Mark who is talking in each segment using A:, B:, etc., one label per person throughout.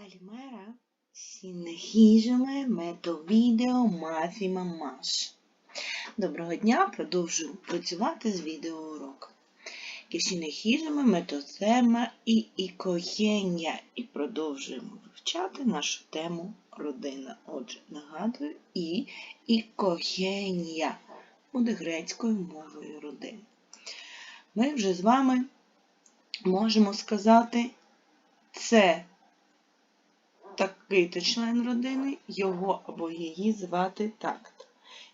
A: Καλημέρα. Συνεχίζουμε με το βίντεο μάθημα μας. Доброго дня! Продовжуємо працювати з відеоурок. І συνεχίζουμε με το θέμα «Η οικογένεια» і продовжуємо вивчати нашу тему «Родина». Отже, нагадую, «І οικογένεια» буде грецькою мовою родини. Ми вже з вами можемо сказати «Це такий-то член родини, його або її звати так-то.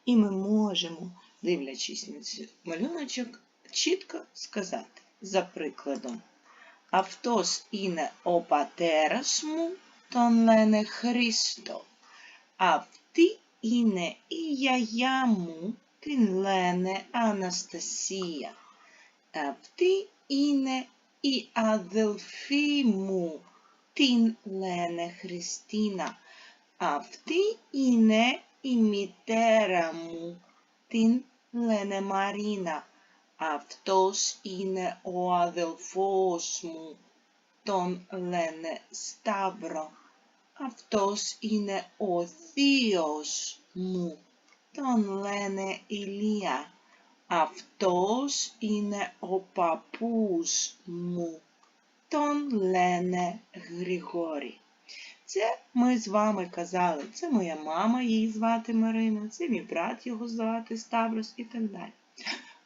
A: І ми можемо, дивлячись на цей малюночок, чітко сказати, за прикладом, «Автос іне опатерасму тонлене Христо, авти іне іяяму тинлене Анастасія, авти іне і Аделфіму την λένε Χριστίνα. Αυτή είναι η μητέρα μου, την λένε Μαρίνα. Αυτός είναι ο αδελφός μου, τον λένε Σταύρο. Αυτός είναι ο θείος μου, τον λένε Ηλία. Αυτός είναι ο παππούς μου, Тон Лене Григорій. Це ми з вами казали. Це моя мама, її звати Марина, це мій брат його звати Ставрос і так далі.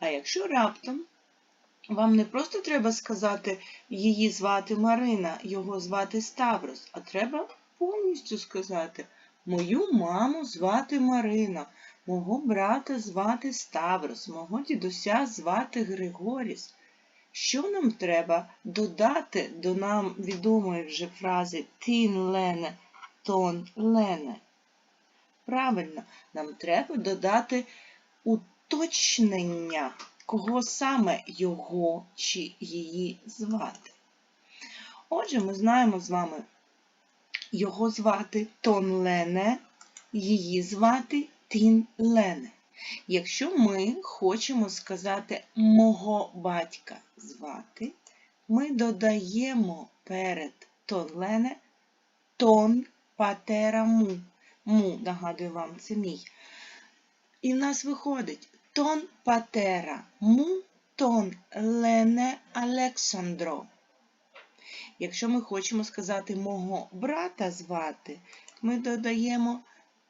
A: А якщо раптом вам не просто треба сказати, її звати Марина, його звати Ставрос, а треба повністю сказати, мою маму звати Марина, мого брата звати Ставрос, мого дідуся звати Григоріс. Що нам треба додати до нам відомої вже фрази тін лене, тон лене? Правильно, нам треба додати уточнення, кого саме його чи її звати. Отже, ми знаємо з вами його звати Тон Лене, її звати Тін Лене. Якщо ми хочемо сказати мого батька звати, ми додаємо перед тон лене тон патера му. Нагадую вам, це мій. І в нас виходить тон патера му, тон лене Александро. Якщо ми хочемо сказати мого брата звати, ми додаємо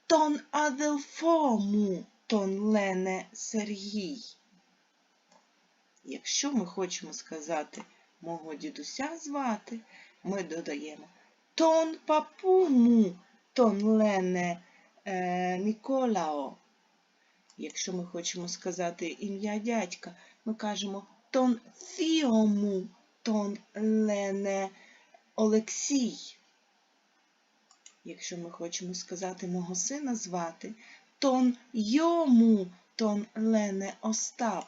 A: тон аделфо му тон Лене Сергій. Якщо ми хочемо сказати мого дідуся звати, ми додаємо тон папуму, тон Лене е, Ніколао. Якщо ми хочемо сказати ім'я дядька, ми кажемо тон Фіому, тон Лене Олексій. Якщо ми хочемо сказати мого сина звати, тон йому, тон Лене Остап.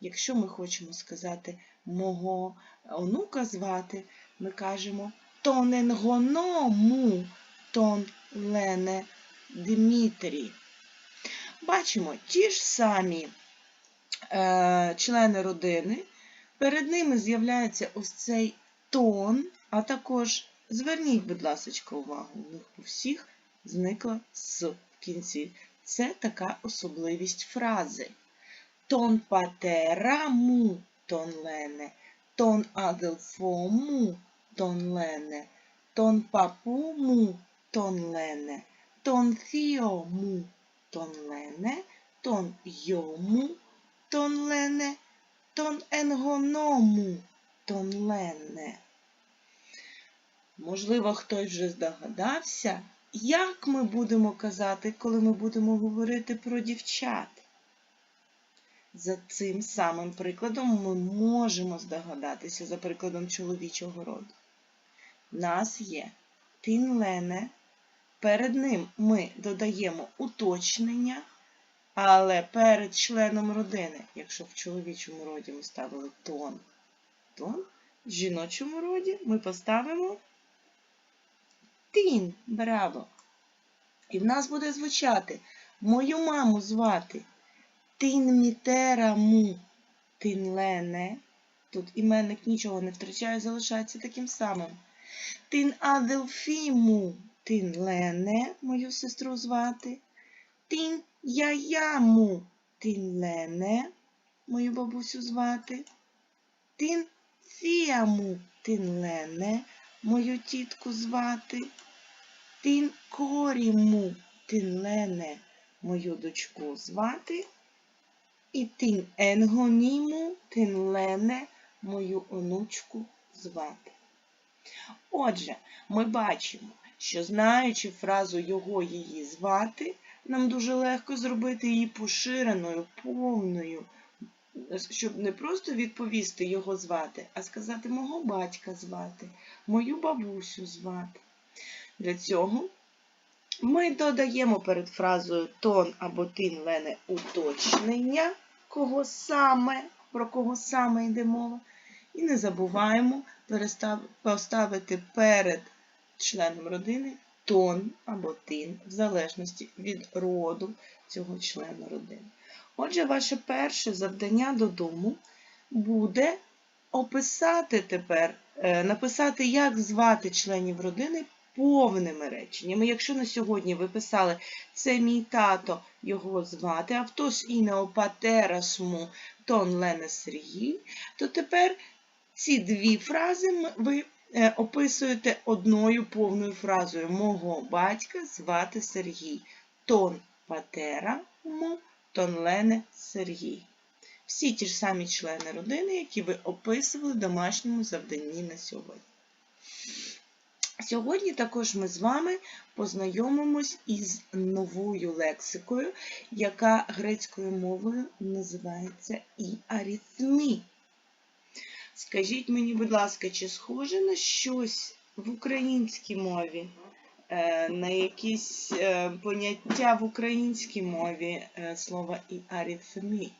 A: Якщо ми хочемо сказати мого онука звати, ми кажемо тоненгоному, тон Лене Дмитрій. Бачимо ті ж самі е, члени родини, перед ними з'являється ось цей тон, а також зверніть, будь ласка, увагу, у них у всіх зникла з в кінці. Це така особливість фрази. Тон патера му тон лене, тон аделфо му тон лене, тон папу му тон лене, тон фіо му тон лене, тон йому тон лене, тон енгоному тон лене. Можливо, хтось вже здогадався, як ми будемо казати, коли ми будемо говорити про дівчат? За цим самим прикладом ми можемо здогадатися за прикладом чоловічого роду. У нас є тінлене, перед ним ми додаємо уточнення, але перед членом родини, якщо в чоловічому роді ми ставили тон, тон, в жіночому роді ми поставимо тін, браво! І в нас буде звучати мою маму звати Тин мітера му тин. Тут іменник нічого не втрачає, залишається таким самим. Тин Аделфіму, тин Лене, мою сестру звати. Тин Яяму, тин Лене, мою бабусю звати. Тин Фіаму, тин Лене, мою тітку звати. Тин Коріму, тин Лене, мою дочку звати. І тин Енгоніму, тин Лене, мою онучку звати. Отже, ми бачимо, що знаючи фразу його її звати, нам дуже легко зробити її поширеною, повною, щоб не просто відповісти його звати, а сказати мого батька звати, мою бабусю звати. Для цього ми додаємо перед фразою тон або тин лене уточнення, кого саме, про кого саме йде мова. І не забуваємо поставити перед членом родини тон або тин, в залежності від роду цього члена родини. Отже, ваше перше завдання додому буде описати тепер, е, написати, як звати членів родини повними реченнями. Якщо на сьогодні ви писали це мій тато, його звати, а хтось і неопатерасму тон Лене Сергій, то тепер ці дві фрази ви е, описуєте одною повною фразою. Мого батька звати Сергій. Тон патера му, тон Лене Сергій. Всі ті ж самі члени родини, які ви описували в домашньому завданні на сьогодні. Сьогодні також ми з вами познайомимось із новою лексикою, яка грецькою мовою називається іарithмі. Скажіть мені, будь ласка, чи схоже на щось в українській мові, е, на якісь е, поняття в українській мові е, слова іарithмі?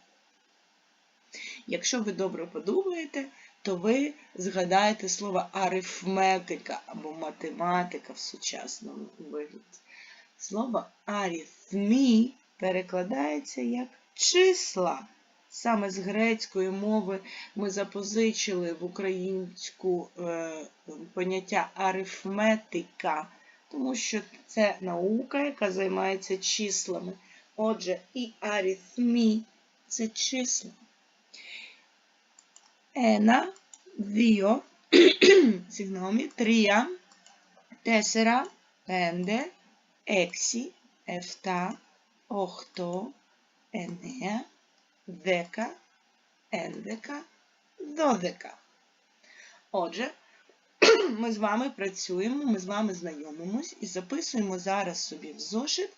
A: Якщо ви добре подумаєте, то ви згадаєте слово арифметика або математика в сучасному вигляді. Слово арithмі перекладається як числа. Саме з грецької мови ми запозичили в українську е, поняття арифметика, тому що це наука, яка займається числами. Отже, і арithмі – це числа ένα, δύο, συγγνώμη, τρία, τέσσερα, πέντε, έξι, εφτά, οχτώ, εννέα, δέκα, έντεκα, δώδεκα. Отже, ми з вами працюємо, ми з вами знайомимось і записуємо зараз собі в зошит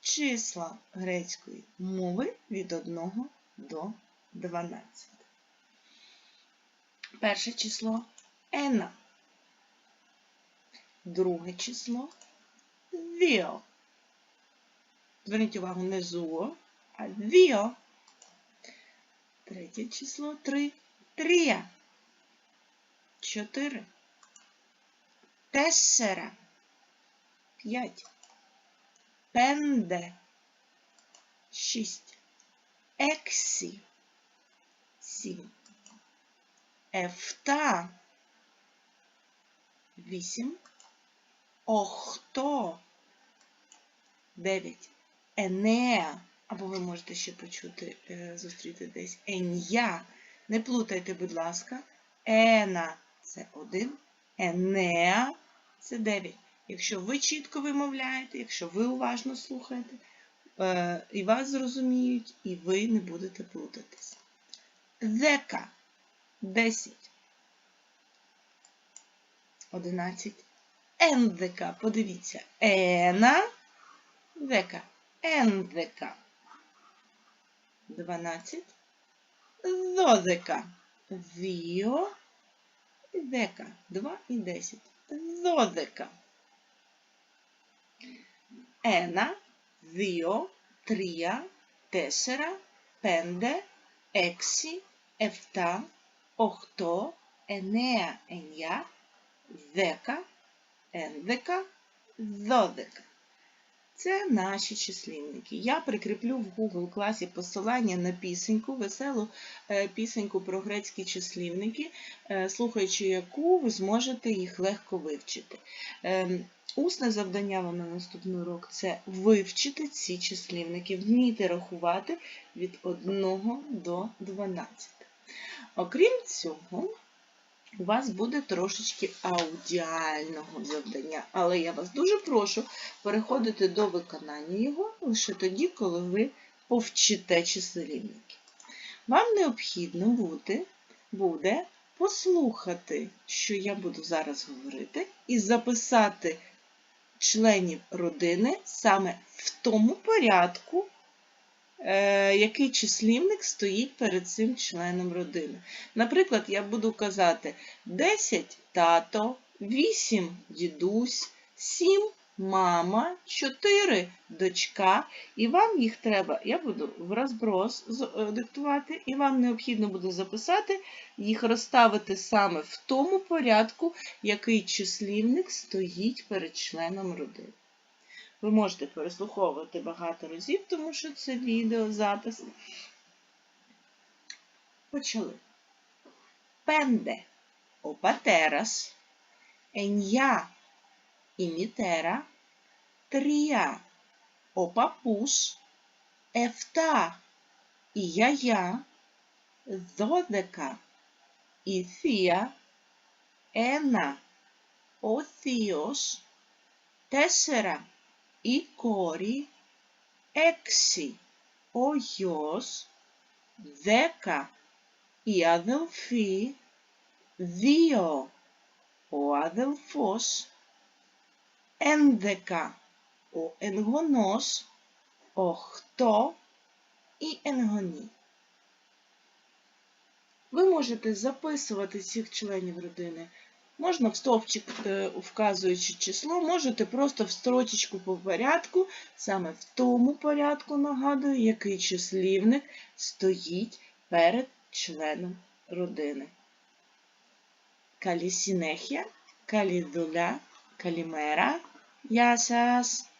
A: числа грецької мови від 1 до 12. Перше число ена. Друге число віо. Зверніть увагу не зуо, а віо. Третє число три. Трія. Чотири. Тесера. П'ять. Пенде. Шість. Ексі. Сім. Ефта. Вісім. Охто. Дев'ять. Енеа. Або ви можете ще почути, е, зустріти десь ен'я. Не плутайте, будь ласка. Ена це один. Енеа це дев'ять. Якщо ви чітко вимовляєте, якщо ви уважно слухаєте, е, і вас зрозуміють, і ви не будете плутатись. Дека. 10. 11. Ендека. Подивіться. Ена. Дека. Ендека. 12. Додека. Віо. Дека. 2 і 10. Додека. Ена. Віо. Трія. Тесера. Пенде. Ексі. Ефта Οχτώ, εννέα, εννιά, δέκα, ένδεκα, δώδεκα. Це наші числівники. Я прикріплю в Google класі посилання на пісеньку, веселу е, пісеньку про грецькі числівники, е, слухаючи яку ви зможете їх легко вивчити. Ем, Усне завдання вам на наступний урок це вивчити ці числівники, вміти рахувати від 1 до 12. Окрім цього, у вас буде трошечки аудіального завдання, але я вас дуже прошу переходити до виконання його лише тоді, коли ви повчите числівники. Вам необхідно буде, буде послухати, що я буду зараз говорити, і записати членів родини саме в тому порядку, який числівник стоїть перед цим членом родини. Наприклад, я буду казати 10 тато, 8 дідусь, 7 мама, 4 дочка, і вам їх треба, я буду в розброс е, диктувати, і вам необхідно буде записати, їх розставити саме в тому порядку, який числівник стоїть перед членом родини ви можете переслуховувати багато разів, тому що це відеозапис. Почали. Пенде. O pateras, enja y mitera, tria o papus, efta y yaya, dodeca y η κόρη, έξι ο γιος, δέκα η αδελφή, δύο ο αδελφός, ένδεκα ο εγγονός, οχτώ і енгоні. Ви можете записувати цих членів родини. Можна в стовпчик, э, вказуючи число, можете просто в строчечку по порядку, саме в тому порядку нагадую, який числівник стоїть перед членом родини. Калісінехія, калідуля, калімера, ясяс.